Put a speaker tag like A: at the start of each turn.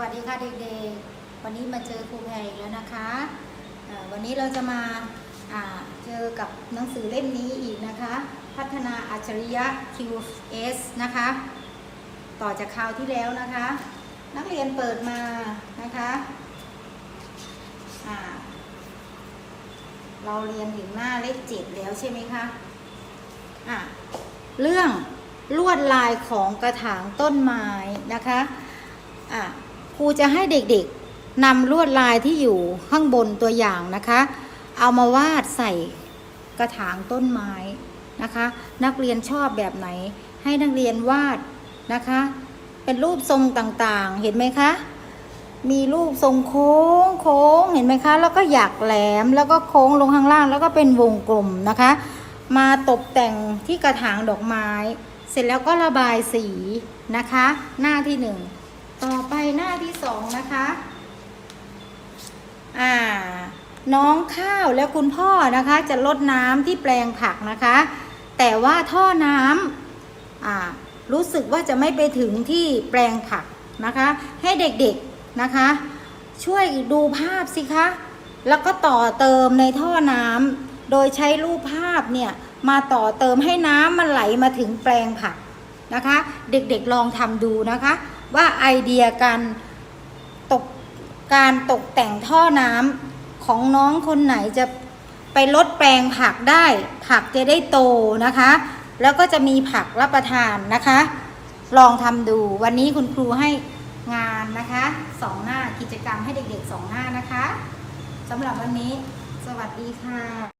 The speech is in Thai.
A: วัสดีค่ะเด็กๆ วันนี้มาเจอครูแพรอีกแล้วนะคะ วันนี้เราจะมาเจอกับหนังสือเล่มนี้อีกนะคะ พัฒนาอัจฉริยะ QS นะคะ ต่อจากคราวที่แล้วนะคะ นักเรียนเปิดมานะคะอ่าเราเรียนถึงหน้าเลขเจ็ดแล้วใช่ไหมคะะเรื่องลวดลายของกระถางต้นไม้นะคะอะ ครูจะให้เด็กๆนำลวดลายที่อยู่ข้างบนตัวอย่างนะคะ เอามาวาดใส่กระถางต้นไม้นะคะ นักเรียนชอบแบบไหน ให้นักเรียนวาดนะคะ เป็นรูปทรงต่างๆ เห็นไหมคะ มีรูปทรงโค้งโค้งเห็นไหมคะ แล้วก็หยักแหลมแล้วก็โค้งลงข้างล่าง แล้วก็เป็นวงกลมนะคะ มาตกแต่งที่กระถางดอกไม้ เสร็จแล้วก็ระบายสีนะคะ หน้าที่หนึ่ง ต่อไปหน้าที่สองนะคะ อ่า น้องข้าวและคุณพ่อนะคะ จะลดน้ำที่แปลงผักนะคะ แต่ว่าท่อน้ำอ่า รู้สึกว่าจะไม่ไปถึงที่แปลงผักนะคะ ให้เด็กๆนะคะ ช่วยดูภาพสิคะ แล้วก็ต่อเติมในท่อน้ำโดยใช้รูปภาพเนี่ยมาต่อเติมให้น้ำมันไหลมาถึงแปลงผักนะคะ เด็กๆลองทำดูนะคะ ว่าไอเดียการตกการตกแต่งท่อน้ำของน้องคนไหนจะไปลดแปลงผักได้ ผักจะได้โตนะคะ แล้วก็จะมีผักรับประทานนะคะ ลองทำดูวันนี้คุณครูให้งานนะคะสองหน้ากิจกรรมให้เด็กๆสองหน้านะคะสำหรับวันนี้ สวัสดีค่ะ